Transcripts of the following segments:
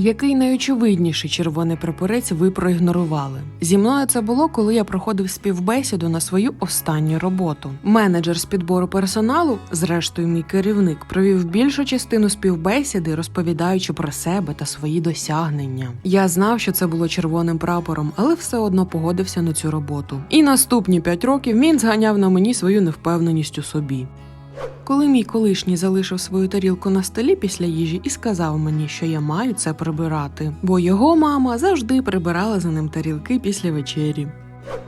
Який найочевидніший червоний прапорець ви проігнорували? Зі мною це було, коли я проходив співбесіду на свою останню роботу. Менеджер з підбору персоналу, зрештою, мій керівник, провів більшу частину співбесіди, розповідаючи про себе та свої досягнення. Я знав, що це було червоним прапором, але все одно погодився на цю роботу. І наступні п'ять років він зганяв на мені свою невпевненість у собі. Коли мій колишній залишив свою тарілку на столі після їжі і сказав мені, що я маю це прибирати, бо його мама завжди прибирала за ним тарілки після вечері.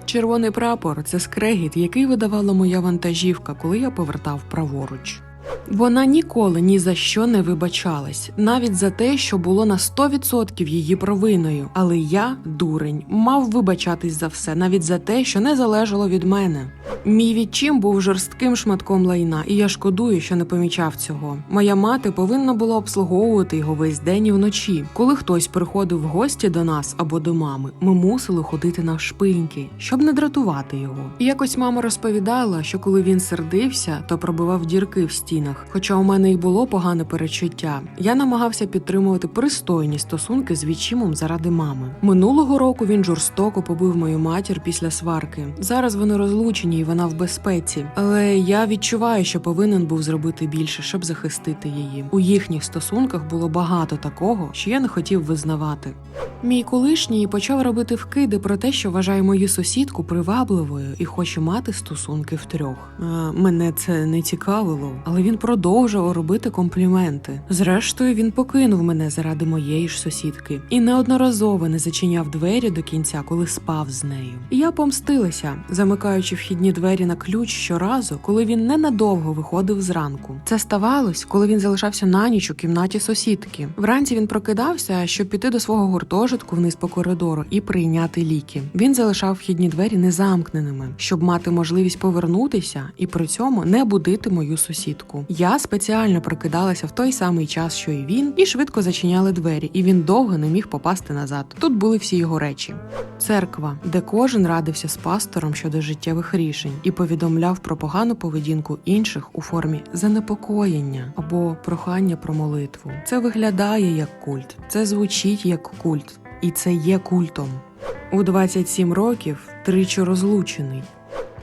Червоний прапор це скрегіт, який видавала моя вантажівка, коли я повертав праворуч. Вона ніколи ні за що не вибачалась, навіть за те, що було на 100% її провиною. Але я, дурень, мав вибачатись за все, навіть за те, що не залежало від мене. Мій відчим був жорстким шматком лайна, і я шкодую, що не помічав цього. Моя мати повинна була обслуговувати його весь день і вночі. Коли хтось приходив в гості до нас або до мами, ми мусили ходити навшпиньки, щоб не дратувати його. І якось мама розповідала, що коли він сердився, то пробивав дірки в стінах. Хоча у мене й було погане перечуття, я намагався підтримувати пристойні стосунки з відчимом заради мами. Минулого року він жорстоко побив мою матір після сварки. Зараз вони розлучені і вона в безпеці. Але я відчуваю, що повинен був зробити більше, щоб захистити її. У їхніх стосунках було багато такого, що я не хотів визнавати. Мій колишній почав робити вкиди про те, що вважає мою сусідку привабливою і хоче мати стосунки втрьох. Е, мене це не цікавило, але він продовжував робити компліменти. Зрештою, він покинув мене заради моєї ж сусідки і неодноразово не зачиняв двері до кінця, коли спав з нею. Я помстилася, замикаючи вхідні двері на ключ щоразу, коли він ненадовго виходив зранку. Це ставалось, коли він залишався на ніч у кімнаті сусідки. Вранці він прокидався, щоб піти до свого гуртожитку вниз по коридору і прийняти ліки. Він залишав вхідні двері незамкненими, щоб мати можливість повернутися і при цьому не будити мою сусідку. Я спеціально прокидалася в той самий час, що і він, і швидко зачиняли двері, і він довго не міг попасти назад. Тут були всі його речі. Церква, де кожен радився з пастором щодо життєвих рішень і повідомляв про погану поведінку інших у формі занепокоєння або прохання про молитву. Це виглядає як культ, це звучить як культ, і це є культом. У 27 років тричі розлучений.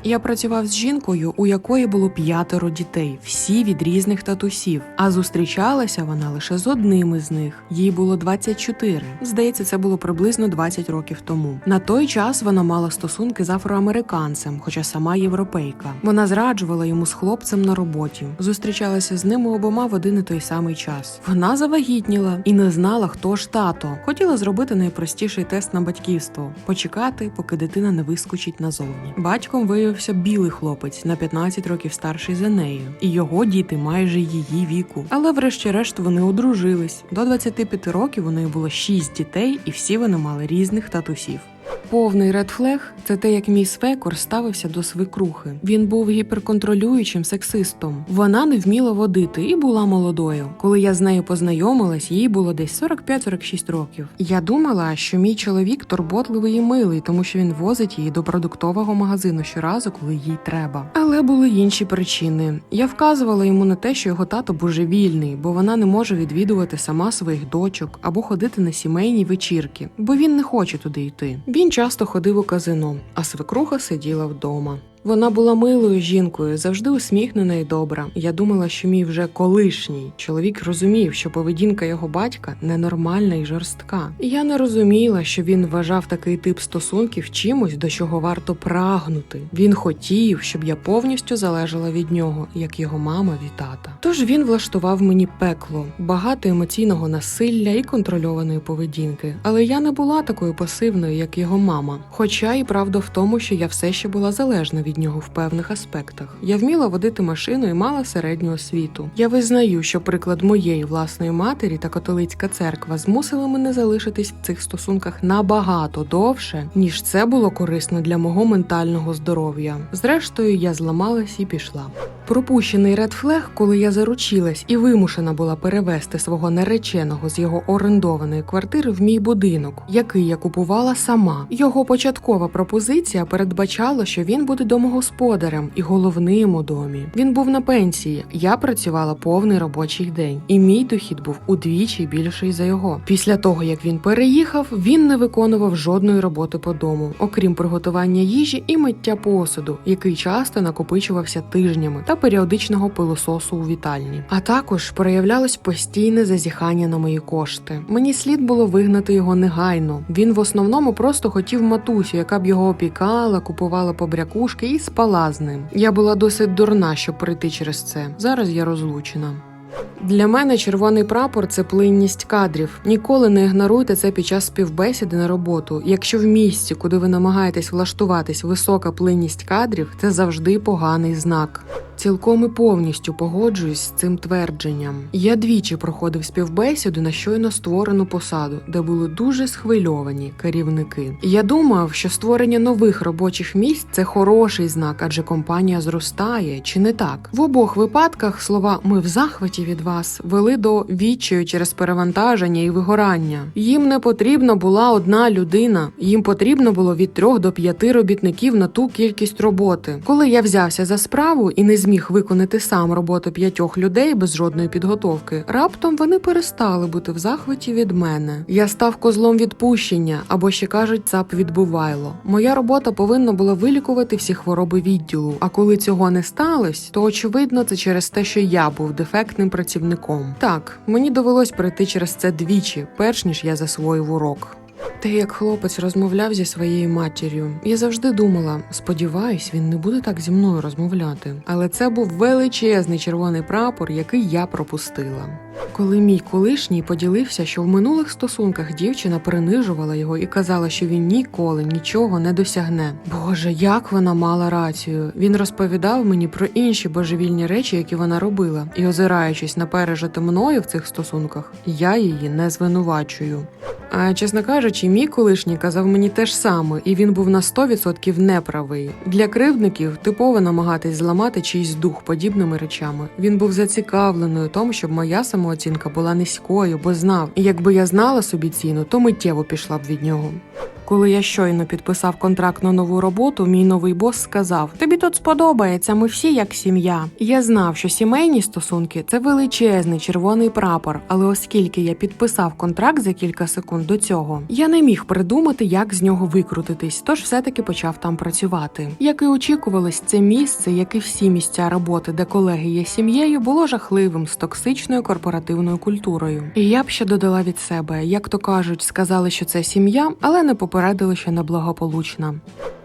Я працював з жінкою, у якої було п'ятеро дітей, всі від різних татусів. А зустрічалася вона лише з одним із них. Їй було 24. Здається, це було приблизно 20 років тому. На той час вона мала стосунки з афроамериканцем, хоча сама європейка. Вона зраджувала йому з хлопцем на роботі. Зустрічалася з ними обома в один і той самий час. Вона завагітніла і не знала, хто ж тато. Хотіла зробити найпростіший тест на батьківство почекати, поки дитина не вискочить назовні. Батьком виявився білий хлопець на 15 років старший за нею, і його діти майже її віку. Але, врешті-решт, вони одружились. До 25 років у неї було 6 дітей, і всі вони мали різних татусів. Повний редфлег це те, як мій свекор ставився до свекрухи. Він був гіперконтролюючим сексистом. Вона не вміла водити і була молодою. Коли я з нею познайомилась, їй було десь 45-46 років. Я думала, що мій чоловік турботливий і милий, тому що він возить її до продуктового магазину щоразу, коли їй треба. Але були інші причини. Я вказувала йому на те, що його тато божевільний, бо вона не може відвідувати сама своїх дочок або ходити на сімейні вечірки, бо він не хоче туди йти. Він часто ходив у казино, а свекруха сиділа вдома. Вона була милою жінкою, завжди усміхнена і добра. Я думала, що мій вже колишній чоловік розумів, що поведінка його батька ненормальна і жорстка. Я не розуміла, що він вважав такий тип стосунків чимось, до чого варто прагнути. Він хотів, щоб я повністю залежала від нього, як його мама від тата. Тож він влаштував мені пекло, багато емоційного насилля і контрольованої поведінки. Але я не була такою пасивною, як його мама. Хоча і правда в тому, що я все ще була залежна від нього в певних аспектах. Я вміла водити машину і мала середню освіту. Я визнаю, що приклад моєї власної матері та католицька церква змусили мене залишитись в цих стосунках набагато довше, ніж це було корисно для мого ментального здоров'я. Зрештою, я зламалась і пішла. Пропущений редфлег, коли я заручилась і вимушена була перевести свого нареченого з його орендованої квартири в мій будинок, який я купувала сама. Його початкова пропозиція передбачала, що він буде домогосподарем і головним у домі. Він був на пенсії. Я працювала повний робочий день, і мій дохід був удвічі більший за його. Після того як він переїхав, він не виконував жодної роботи по дому, окрім приготування їжі і миття посуду, який часто накопичувався тижнями та періодичного пилососу у вітальні. А також проявлялось постійне зазіхання на мої кошти. Мені слід було вигнати його негайно. Він в основному просто хотів матусю, яка б його опікала, купувала побрякушки і спала з ним. Я була досить дурна, щоб прийти через це. Зараз я розлучена. Для мене червоний прапор це плинність кадрів. Ніколи не ігноруйте це під час співбесіди на роботу. Якщо в місці, куди ви намагаєтесь влаштуватись, висока плинність кадрів, це завжди поганий знак. Цілком і повністю погоджуюсь з цим твердженням. Я двічі проходив співбесіду на щойно створену посаду, де були дуже схвильовані керівники. Я думав, що створення нових робочих місць це хороший знак, адже компанія зростає, чи не так? В обох випадках слова ми в захваті від вас вели до відчаю через перевантаження і вигорання. Їм не потрібна була одна людина, їм потрібно було від трьох до п'яти робітників на ту кількість роботи. Коли я взявся за справу і не зміг виконати сам роботу п'ятьох людей без жодної підготовки, раптом вони перестали бути в захваті від мене. Я став козлом відпущення, або ще кажуть, цап відбувайло. Моя робота повинна була вилікувати всі хвороби відділу. А коли цього не сталося, то очевидно це через те, що я був дефектним працівником. Так, мені довелось пройти через це двічі, перш ніж я засвоїв урок. Те, як хлопець розмовляв зі своєю матір'ю, я завжди думала: сподіваюсь, він не буде так зі мною розмовляти. Але це був величезний червоний прапор, який я пропустила. Коли мій колишній поділився, що в минулих стосунках дівчина принижувала його і казала, що він ніколи нічого не досягне. Боже, як вона мала рацію. Він розповідав мені про інші божевільні речі, які вона робила, і озираючись на пережити мною в цих стосунках, я її не звинувачую. А чесно кажучи, мій колишній казав мені те ж саме, і він був на 100% неправий. Для кривдників типово намагатись зламати чийсь дух подібними речами. Він був зацікавлений тому, щоб моя самооцінка була низькою, бо знав, і якби я знала собі ціну, то миттєво пішла б від нього. Коли я щойно підписав контракт на нову роботу, мій новий бос сказав: Тобі тут сподобається, ми всі як сім'я. Я знав, що сімейні стосунки це величезний червоний прапор, але оскільки я підписав контракт за кілька секунд до цього, я не міг придумати, як з нього викрутитись, тож все-таки почав там працювати. Як і очікувалось, це місце, як і всі місця роботи, де колеги є сім'єю, було жахливим з токсичною корпоративною культурою. І я б ще додала від себе, як то кажуть, сказали, що це сім'я, але не попередили, що неблагополучна.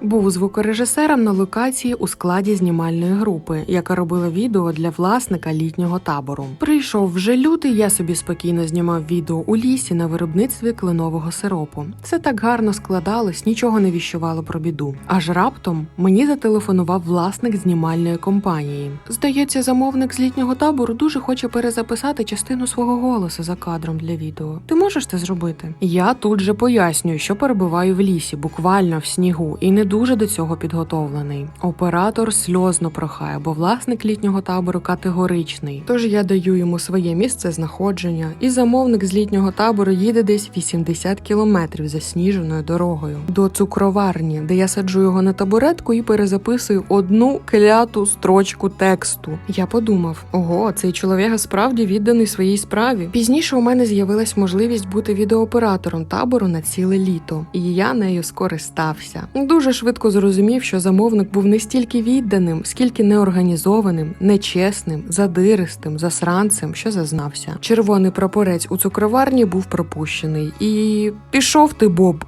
Був звукорежисером на локації у складі знімальної групи, яка робила відео для власника літнього табору. Прийшов вже лютий, я собі спокійно знімав відео у лісі на виробництві кленового сиропу. Це так гарно складалось, нічого не віщувало про біду. Аж раптом мені зателефонував власник знімальної компанії. Здається, замовник з літнього табору дуже хоче перезаписати частину свого голосу за кадром для відео. Ти можеш це зробити? Я тут же пояснюю, що перебуваю в лісі, буквально в снігу, і не дуже до цього підготовлений. Оператор сльозно прохає, бо власник літнього табору категоричний. Тож я даю йому своє місце знаходження, і замовник з літнього табору їде десь 80 кілометрів засніженою дорогою до цукроварні, де я саджу його на табуретку і перезаписую одну кляту строчку тексту. Я подумав: ого, цей чоловік справді відданий своїй справі. Пізніше у мене з'явилась можливість бути відеооператором табору на ціле літо, і я нею скористався. Дуже швидко зрозумів, що замовник був не стільки відданим, скільки неорганізованим, нечесним, задиристим, засранцем, що зазнався. Червоний прапорець у цукроварні був пропущений, і пішов ти, Боб.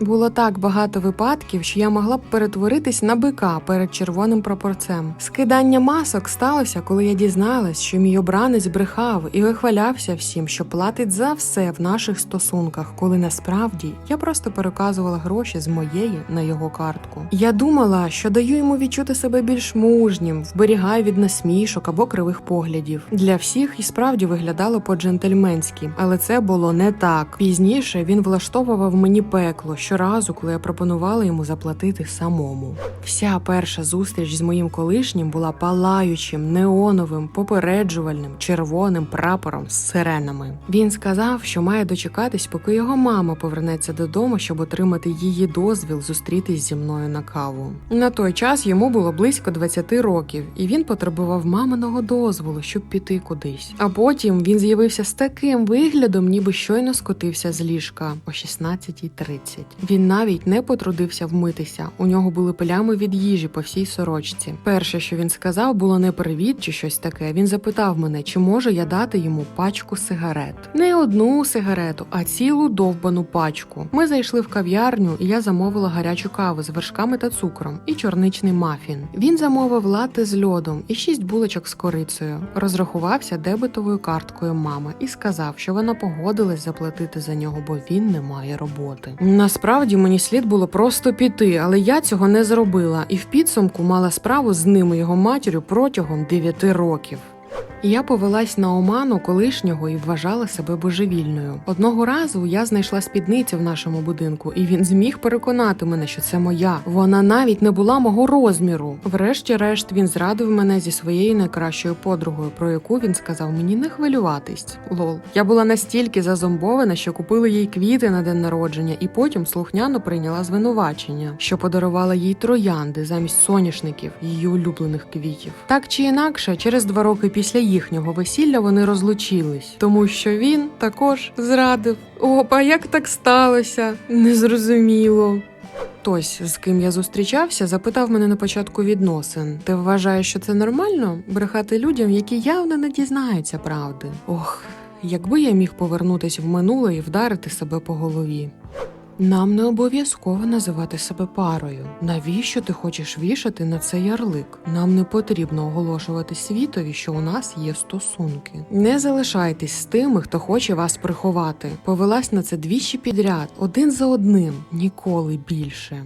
Було так багато випадків, що я могла б перетворитись на бика перед червоним прапорцем. Скидання масок сталося, коли я дізналась, що мій обранець брехав і вихвалявся всім, що платить за все в наших стосунках, коли насправді я просто переказувала гроші з моєї на його картку. Я думала, що даю йому відчути себе більш мужнім, вберігаю від насмішок або кривих поглядів. Для всіх і справді виглядало по-джентльменськи, але це було не так. Пізніше він влаштовував мені пекло пекло щоразу, коли я пропонувала йому заплатити самому. Вся перша зустріч з моїм колишнім була палаючим, неоновим, попереджувальним, червоним прапором з сиренами. Він сказав, що має дочекатись, поки його мама повернеться додому, щоб отримати її дозвіл зустрітись зі мною на каву. На той час йому було близько 20 років, і він потребував маминого дозволу, щоб піти кудись. А потім він з'явився з таким виглядом, ніби щойно скотився з ліжка о 16.30. Він навіть не потрудився вмитися. У нього були плями від їжі по всій сорочці. Перше, що він сказав, було не привіт чи щось таке. Він запитав мене, чи можу я дати йому пачку сигарет. Не одну сигарету, а цілу довбану пачку. Ми зайшли в кав'ярню, і я замовила гарячу каву з вершками та цукром і чорничний мафін. Він замовив лати з льодом і шість булочок з корицею. Розрахувався дебетовою карткою мами і сказав, що вона погодилась заплатити за нього, бо він не має роботи. Насправді мені слід було просто піти, але я цього не зробила, і в підсумку мала справу з ним і його матір'ю протягом 9 років. Я повелась на оману колишнього і вважала себе божевільною. Одного разу я знайшла спідницю в нашому будинку, і він зміг переконати мене, що це моя. Вона навіть не була мого розміру. Врешті-решт він зрадив мене зі своєю найкращою подругою, про яку він сказав мені не хвилюватись. Лол, я була настільки зазомбована, що купила їй квіти на день народження, і потім слухняно прийняла звинувачення, що подарувала їй троянди замість соняшників, її улюблених квітів. Так чи інакше, через два роки після їхнього весілля вони розлучились, тому що він також зрадив. Опа, як так сталося? Незрозуміло. Хтось, з ким я зустрічався, запитав мене на початку відносин: ти вважаєш, що це нормально брехати людям, які явно не дізнаються правди? Ох, якби я міг повернутися в минуле і вдарити себе по голові. Нам не обов'язково називати себе парою. Навіщо ти хочеш вішати на це ярлик? Нам не потрібно оголошувати світові, що у нас є стосунки. Не залишайтесь з тими, хто хоче вас приховати. Повелась на це двічі підряд, один за одним, ніколи більше.